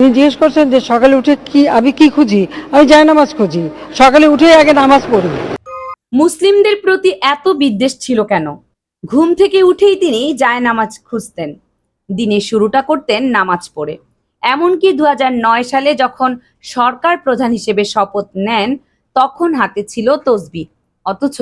তিনি জিজ্ঞেস করছেন যে সকালে উঠে কি, আমি কি খুঁজি? আমি যাই নামাজ খুঁজি। সকালে উঠে আগে নামাজ পড়ি। মুসলিমদের প্রতি এত বিদ্বেষ ছিল কেন? ঘুম থেকে উঠেই তিনি যায় নামাজ খুঁজতেন। দিনের শুরুটা করতেন নামাজ পড়ে। এমনকি দু নয় সালে যখন সরকার প্রধান হিসেবে শপথ নেন, তখন হাতে ছিল তসবি। অথচ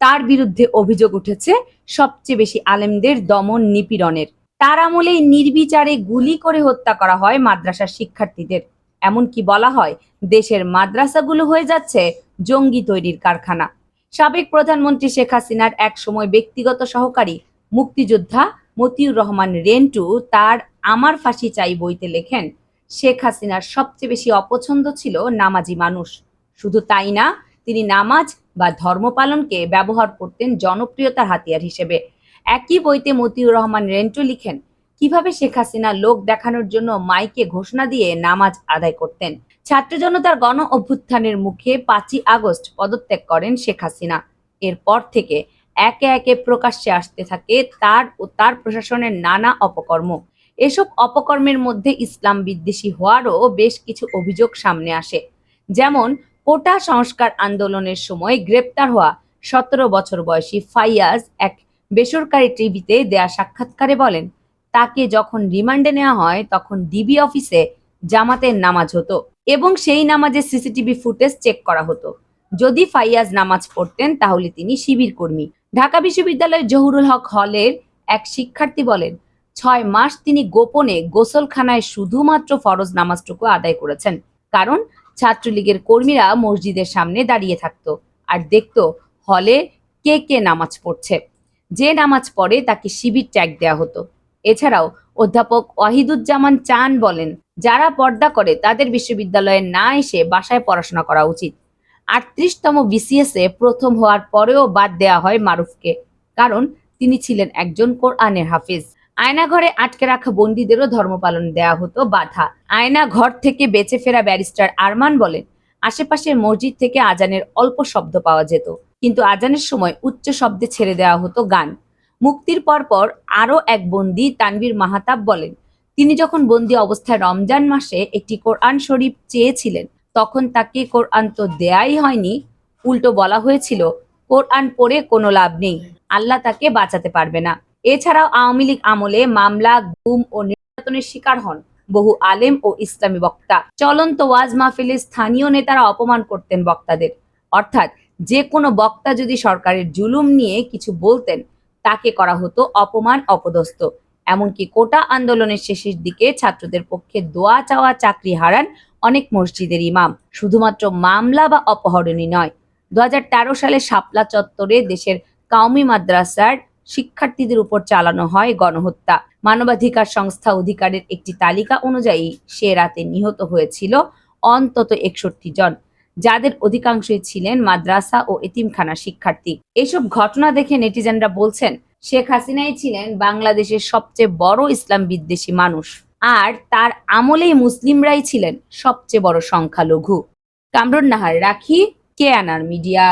তার বিরুদ্ধে অভিযোগ উঠেছে সবচেয়ে বেশি আলেমদের দমন নিপীড়নের। তার আমলেই নির্বিচারে গুলি করে হত্যা করা হয় মাদ্রাসার শিক্ষার্থীদের। এমনকি বলা হয়, দেশের মাদ্রাসাগুলো হয়ে যাচ্ছে জঙ্গি তৈরির কারখানা। সাবেক প্রধানমন্ত্রী শেখ হাসিনার এক সময় ব্যক্তিগত সহকারী মুক্তিযোদ্ধা মতিউর রহমান রেন্টু তার আমার ফাঁসি চাই বইতে লেখেন, শেখ হাসিনার সবচেয়ে বেশি অপছন্দ ছিল নামাজি মানুষ। শুধু তাই না, তিনি নামাজ বা ধর্ম পালনকে ব্যবহার করতেন জনপ্রিয়তার হাতিয়ার হিসেবে। একই বইতে মতিউর রহমান রেন্টু লিখেন, কীভাবে শেখ হাসিনা লোক দেখানোর জন্য মাইকে ঘোষণা দিয়ে নামাজ আদায় করতেন? ছাত্র জনতার গণ অভ্যুত্থানের মুখে পাঁচই আগস্ট পদত্যাগ করেন শেখ হাসিনা। এরপর থেকে একে একে প্রকাশ্যে আসতে থাকে তার ও তার প্রশাসনের নানা অপকর্ম। এসব অপকর্মের মধ্যে ইসলাম বিদ্বেষী হওয়ারও বেশ কিছু অভিযোগ সামনে আসে। যেমন, কোটা সংস্কার আন্দোলনের সময় গ্রেপ্তার হওয়া সতেরো বছর বয়সী ফাইয়াজ এক বেসরকারি টিভিতে দেয়া সাক্ষাৎকারে বলেন, তাকে যখন রিমান্ডে নেওয়া হয়, তখন ডিবি অফিসে জামাতের নামাজ হতো এবং সেই নামাজের সিসিটিভি ফুটেজ চেক করা হতো। যদি ফাইয়াজ নামাজ পড়তেন, তাহলে তিনি শিবির কর্মী। ঢাকা বিশ্ববিদ্যালয়ের জহুরুল হক হলের এক শিক্ষার্থী বলেন, ছয় মাস তিনি গোপনে গোসলখানায় শুধুমাত্র ফরজ নামাজটুকু আদায় করেছেন, কারণ ছাত্রলীগের কর্মীরা মসজিদের সামনে দাঁড়িয়ে থাকতো আর দেখতো হলে কে কে নামাজ পড়ছে। যে নামাজ পড়ে তাকে শিবির ট্যাগ দেওয়া হতো। এছাড়াও অধ্যাপক ওয়াহিদুজ্জামান চান বলেন, যারা পর্দা করে তাদের বিশ্ববিদ্যালয়ে না এসে বাসায় পড়াশোনা করা উচিত। আটত্রিশতম বিসিএস এ প্রথম হওয়ার পরেও বাদ দেওয়া হয় মারুফকে, কারণ তিনি ছিলেন একজন কোরআনের হাফিজ। আয়নাঘরে আটকে রাখা বন্দীদেরও ধর্ম পালন দেওয়া হতো বাধা। আয়না ঘর থেকে বেঁচে ফেরা ব্যারিস্টার আরমান বলেন, আশেপাশের মসজিদ থেকে আজানের অল্প শব্দ পাওয়া যেত। কিন্তু আজানের সময় উচ্চ শব্দে ছেড়ে দেওয়া হতো গান। মুক্তির পরপর আরও এক বন্দি তানভীর মাহাতাব বলেন, তিনি যখন বন্দি অবস্থায় রমজান মাসে একটি কোরআন শরীফ চেয়েছিলেন, তখন তাকে কোরআন তো দেয়াই হয়নি, উল্টো বলা হয়েছিল, কোরআন পড়ে কোনো লাভ নেই, আল্লাহ তাকে বাঁচাতে পারবে না। এছাড়াও আওয়ামী লীগ আমলে মামলা, গুম ও নির্যাতনের শিকার হন বহু আলেম ও ইসলামী বক্তা। চলন্ত ওয়াজ মাহফিলে স্থানীয় নেতারা অপমান করতেন বক্তাদের। অর্থাৎ যে কোনো বক্তা যদি সরকারের জুলুম নিয়ে কিছু বলতেন, তাকে করা হতো অপমান, অপদস্থ। এমনকি কোটা আন্দোলনের শেষের দিকে ছাত্রদের পক্ষে দোয়া চাওয়া, চাকরি হারান অনেক মসজিদের ইমাম। শুধুমাত্র মামলা বা অপহরণই নয়। দু হাজার সালে শাপলা চত্বরে দেশের কাউমি মাদ্রাসার শিক্ষার্থীদের উপর চালানো হয় গণহত্যা। মানবাধিকার সংস্থা অধিকারের একটি তালিকা অনুযায়ী সে রাতে নিহত হয়েছিল অন্তত একষট্টি জন। যাদের অধিকাংশই ছিলেন মাদ্রাসা ও এতিমখানা শিক্ষার্থী। এসব ঘটনা দেখে নেটিজেনরা বলছেন, শেখ হাসিনাই ছিলেন বাংলাদেশের সবচেয়ে বড় ইসলাম বিদ্বেষী মানুষ। আর তার আমলেই মুসলিমরাই ছিলেন সবচেয়ে বড় সংখ্যালঘু। কামরুন নাহার, রাখি, কে আনার মিডিয়া।